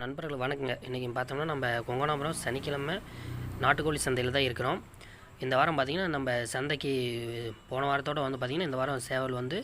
நண்பர்கள் வணக்கங்க. இன்றைக்கி பார்த்தோம்னா நம்ம கொங்கனாபுரம் சனிக்கிழமை நாட்டுக்கோழி சந்தையில் தான் இருக்கிறோம். இந்த வாரம் பார்த்திங்கன்னா நம்ம சந்தைக்கு போன வாரத்தோட வந்து பார்த்திங்கன்னா இந்த வாரம் சேவல் வந்து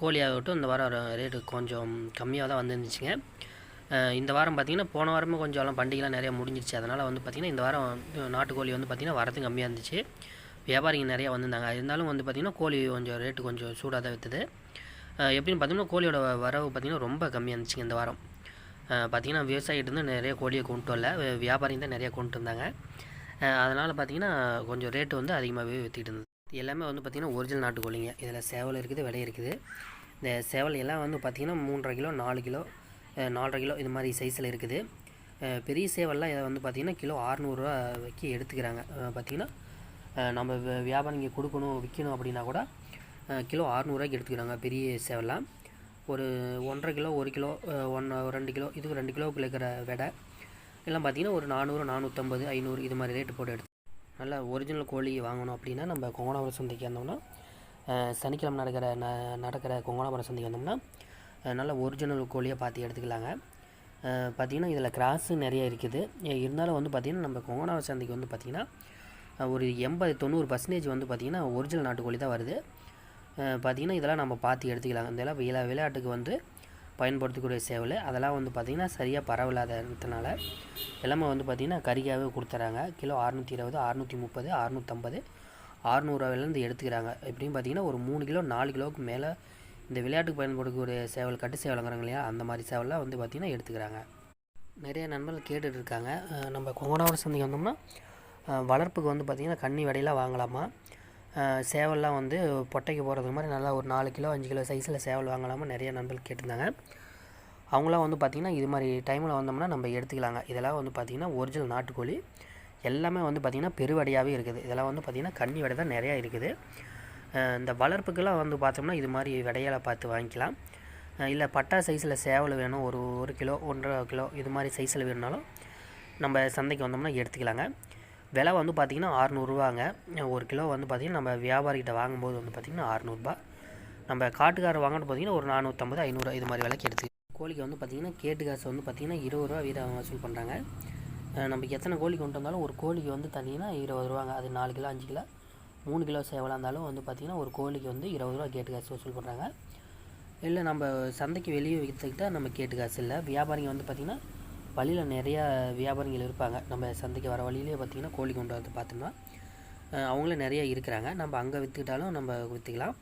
கோழியாகட்டும் இந்த வாரம் ரேட்டு கொஞ்சம் கம்மியாக தான் வந்துருந்துச்சுங்க. இந்த வாரம் பார்த்திங்கன்னா போன வாரமும் கொஞ்சம் எல்லாம் பண்டிகைலாம் நிறையா முடிஞ்சிருச்சு. அதனால் வந்து பார்த்திங்கன்னா இந்த வாரம் நாட்டுக்கோழி வந்து பார்த்திங்கன்னா வரது கம்மியாக இருந்துச்சு. வியாபாரிங்க நிறையா வந்திருந்தாங்க. இருந்தாலும் வந்து பார்த்திங்கன்னா கோழி கொஞ்சம் ரேட்டு கொஞ்சம் சூடாக தான் விற்றுது எப்படின்னு பார்த்தோம்னா கோழியோட வரவு பார்த்திங்கன்னா ரொம்ப கம்மியாக இருந்துச்சுங்க இந்த வாரம். பார்த்திங்கன்னா விவசாயிகிட்டேருந்து நிறைய கோழியை கொண்டு வரல. வியாபாரியும் தான் நிறைய கொண்டு வந்தாங்க அதனால் பார்த்திங்கன்னா கொஞ்சம் ரேட்டு வந்து அதிகமாகவே விற்றுக்கிட்டு இருந்தது. எல்லாமே வந்து பார்த்திங்கன்னா ஒரிஜினல் நாட்டுக்கோழிங்க இதில் சேவல் இருக்குது விலை இருக்குது. இந்த சேவல் எல்லாம் வந்து பார்த்திங்கன்னா மூன்றரை கிலோ நாலு கிலோ நாலரை கிலோ இது மாதிரி சைஸில் இருக்குது. பெரிய சேவல்லாம் இதை வந்து பார்த்திங்கன்னா கிலோ அறநூறுவா வைக்கி எடுத்துக்கிறாங்க. பார்த்திங்கன்னா நம்ம வியாபாரிங்க கொடுக்கணும் விற்கணும் அப்படின்னா கூட கிலோ அறநூறுவாய்க்கு எடுத்துக்கிறாங்க பெரிய சேவல்லாம். ஒரு ஒன்றரை கிலோ ஒரு கிலோ ஒன்று ரெண்டு கிலோ இதுக்கு ரெண்டு கிலோவுக்குள்ள இருக்கிற விடை எல்லாம் பார்த்தீங்கன்னா ஒரு நானூறு நானூற்றம்பது ஐநூறு இது மாதிரி ரேட்டு போட்டு எடுத்து நல்லா ஒரிஜினல் கோழி வாங்கணும் அப்படின்னா நம்ம கொங்கணாபுரம் சந்தைக்கு வந்தோம்னா சனிக்கிழமை நடக்கிற ந நடக்கிற கொங்கணாபுரம் சந்தைக்கு வந்தோம்னா நல்ல ஒரிஜினல் கோழியை பார்த்து எடுத்துக்கலாங்க. பார்த்திங்கன்னா பார்த்தீங்கன்னா இதில் கிராஸு நிறைய இருக்குது. இருந்தாலும் வந்து பார்த்திங்கன்னா நம்ம கொங்கனாபுரம் சந்தைக்கு வந்து பார்த்திங்கன்னா ஒரு எண்பது தொண்ணூறு பர்சன்டேஜ் வந்து பார்த்திங்கன்னா ஒரிஜினல் நாட்டுக்கோழி தான் வருது. பார்த்திங்கன்னா இதெல்லாம் நம்ம பார்த்து எடுத்துக்கலாம். இதெல்லாம் விளா விளையாட்டுக்கு வந்து பயன்படுத்தக்கூடிய சேவல். அதெல்லாம் வந்து பார்த்திங்கன்னா சரியாக பரவலாததுனால எல்லாமே வந்து பார்த்திங்கன்னா கறிக்காகவே கொடுத்துறாங்க. கிலோ அறநூற்றி இருபது அறநூற்றி முப்பது அறநூற்றம்பது அறநூறுவாயிலேருந்து எடுத்துக்கிறாங்க. எப்படின்னு பார்த்தீங்கன்னா ஒரு மூணு கிலோ நாலு கிலோவுக்கு மேலே இந்த விளையாட்டுக்கு பயன்படுத்தக்கூடிய சேவல் கட்டு சேவலுங்கிறாங்க இல்லையா? அந்த மாதிரி சேவலாம் வந்து பார்த்திங்கன்னா எடுத்துக்கிறாங்க. நிறைய நண்பர்கள் கேட்டுட்டு இருக்காங்க. நம்ம கொங்கனாவோட சந்தைக்கு வந்தோம்னா வளர்ப்புக்கு வந்து பார்த்திங்கன்னா கன்னி வடையெல்லாம் வாங்கலாமா? சேவல்லாம் வந்து பொட்டைக்கு போகிறது மாதிரி நல்லா ஒரு நாலு கிலோ அஞ்சு கிலோ சைஸில் சேவல் வாங்கலாமல் நிறைய நண்பர்கள் கேட்டிருந்தாங்க. அவங்களாம் வந்து பார்த்திங்கன்னா இது மாதிரி டைமில் வந்தோம்னா நம்ம எடுத்துக்கலாங்க. இதெல்லாம் வந்து பார்த்திங்கன்னா ஒரிஜினல் நாட்டுக்கோழி. எல்லாமே வந்து பார்த்திங்கன்னா பெருவடையாகவே இருக்குது. இதெல்லாம் வந்து பார்த்திங்கன்னா கன்னி வடை தான் நிறையா இருக்குது. இந்த வளர்ப்புக்கெல்லாம் வந்து பார்த்தோம்னா இது மாதிரி விடையால பார்த்து வாங்கிக்கலாம். இல்லை பட்டா சைஸில் சேவல் வேணும். ஒரு ஒரு கிலோ ஒன்றரை கிலோ இது மாதிரி சைஸில் வேணுனாலும் நம்ம சந்தைக்கு வந்தோம்னா எடுத்துக்கலாங்க. விலை வந்து பார்த்திங்கன்னா அறுநூறுவாங்க. ஒரு கிலோ வந்து பார்த்திங்கன்னா நம்ம வியாபாரிகிட்ட வாங்கும்போது வந்து பார்த்திங்கன்னா அறநூறுபா. நம்ம காட்டுக்காரர் வாங்கிட்டு பார்த்திங்கன்னா ஒரு நானூற்றம்பது ஐநூறு இது மாதிரி விலைக்கு எடுத்து. கோழிக்கு வந்து பார்த்திங்கன்னா கேட்டு காசு வந்து பார்த்திங்கன்னா இருபது ரூபா வீதம் வசூல் பண்ணுறாங்க நம்ம எத்தனை கோழி கொண்டு வந்தாலும் ஒரு கோழிக்கு வந்து தனிங்கன்னா இருபது ரூபாங்க. அது நாலு கிலோ அஞ்சு கிலோ மூணு கிலோ சேவலாக இருந்தாலும் வந்து பார்த்திங்கன்னா ஒரு கோழிக்கு வந்து இருபது ரூபா கேட்டு காசு வசூல் பண்ணுறாங்க இல்லை நம்ம சந்தைக்கு வெளியே விற்றுக்கிட்டால் நம்ம கேட்டு காசு இல்லை. வியாபாரிங்க வந்து பார்த்திங்கன்னா வழியில் நிறையா வியாபாரிகள் இருப்பாங்க. நம்ம சந்தைக்கு வர வழியிலே பார்த்திங்கன்னா கோழி கொண்டு வந்து பார்த்தோம்னா அவங்களும் நிறையா இருக்கிறாங்க. நம்ம அங்கே விற்றுக்கிட்டாலும் நம்ம விற்றுக்கலாம்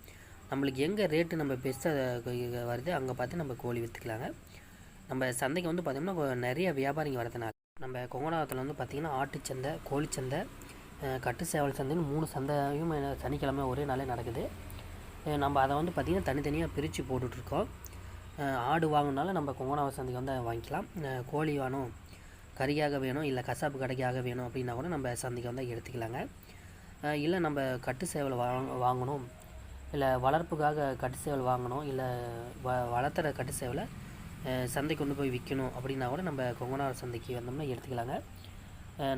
நம்மளுக்கு எங்கே ரேட்டு நம்ம பெஸ்ட்டாக வருது அங்கே பார்த்து நம்ம கோழி விற்றுக்கலாங்க நம்ம சந்தைக்கு வந்து பார்த்தோம்னா நிறையா நிறைய வியாபாரிங்க வரதுனால நம்ம கொங்கநாதத்தில் வந்து பார்த்திங்கன்னா ஆட்டுச்சந்தை கோழிச்சந்தை கட்டு சேவல் சந்தைன்னு மூணு சந்தையும் சனிக்கிழமை ஒரே நாளே நடக்குது. நம்ம அதை வந்து பார்த்திங்கன்னா தனித்தனியாக பிரித்து போட்டுட்ருக்கோம். ஆடு வாங்கினாலும் நம்ம கொங்கனாவரம் சந்தைக்கு வந்து வாங்கிக்கலாம். கோழி வேணும் கறியாக வேணும் இல்லை கசாப்பு கடைக்காக வேணும் அப்படின்னா கூட நம்ம சந்தைக்கு வந்து எடுத்துக்கலாங்க. இல்லை நம்ம கட்டு சேவல் வாங்க வாங்கணும். இல்லை வளர்ப்புக்காக கட்டு சேவல் வாங்கணும் இல்லை வ வளர்த்துற கட்டு சேவலை சந்தை சந்தைக்கு கொண்டு போய் விற்கணும் அப்படின்னா கூட நம்ம கொங்கனார் சந்தைக்கு வந்தோம்னா எடுத்துக்கலாங்க.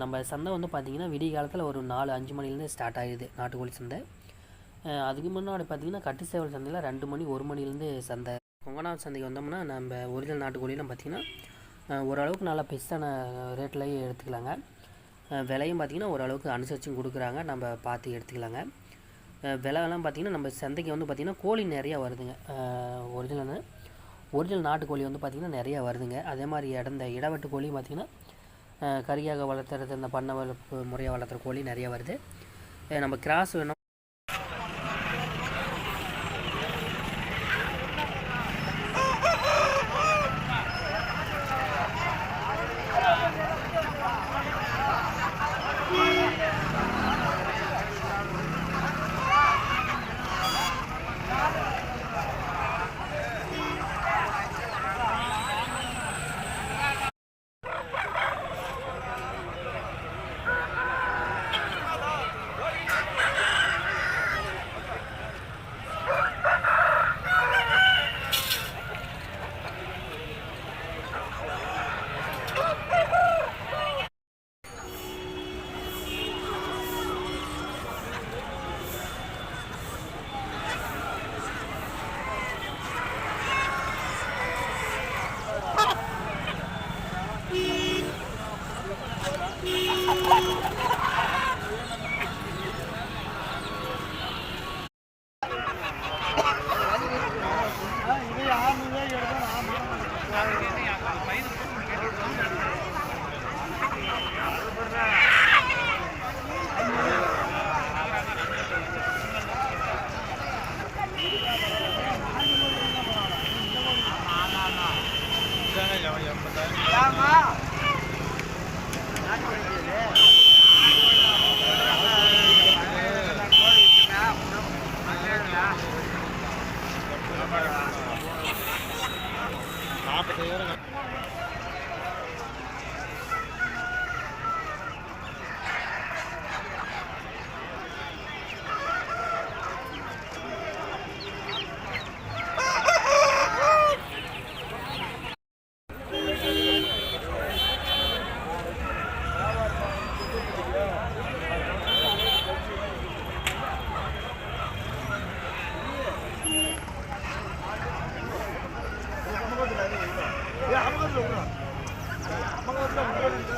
நம்ம சந்தை வந்து பார்த்திங்கன்னா விடிய காலத்தில் ஒரு நாலு அஞ்சு மணிலேருந்து ஸ்டார்ட் ஆகிடுது நாட்டுக்கோழி சந்தை. அதுக்கு முன்னாடி பார்த்திங்கன்னா கட்டு சேவல் சந்தையில் ரெண்டு மணி ஒரு மணிலேருந்து சந்தை கொங்கனாவரம் சந்தைக்கு வந்தோம்னா நம்ம ஒரிஜினல் நாட்டுக்கோழிலாம் பார்த்திங்கன்னா ஓரளவுக்கு நல்லா பெஸ்ட்டான ரேட்லேயே எடுத்துக்கலாங்க. விலையும் பார்த்திங்கன்னா ஓரளவுக்கு அனுசரிச்சும் கொடுக்குறாங்க. நம்ம பார்த்து எடுத்துக்கலாங்க. விலைலாம் பார்த்திங்கன்னா நம்ம சந்தைக்கு வந்து பார்த்திங்கன்னா கோழி நிறையா வருதுங்க. ஒரிஜினல் ஒரிஜினல் நாட்டுக்கோழி வந்து பார்த்திங்கன்னா நிறையா வருதுங்க. அதே மாதிரி இடந்த இடவெட்டு கோழியும் பார்த்திங்கன்னா அஹ் கறியாக வளர்த்துறது இந்த பண்ணை வளர்ப்பு முறையாக வளர்த்துற கோழி நிறையா வருது. நம்ம கிராஸ் வேணும் 오늘. 방금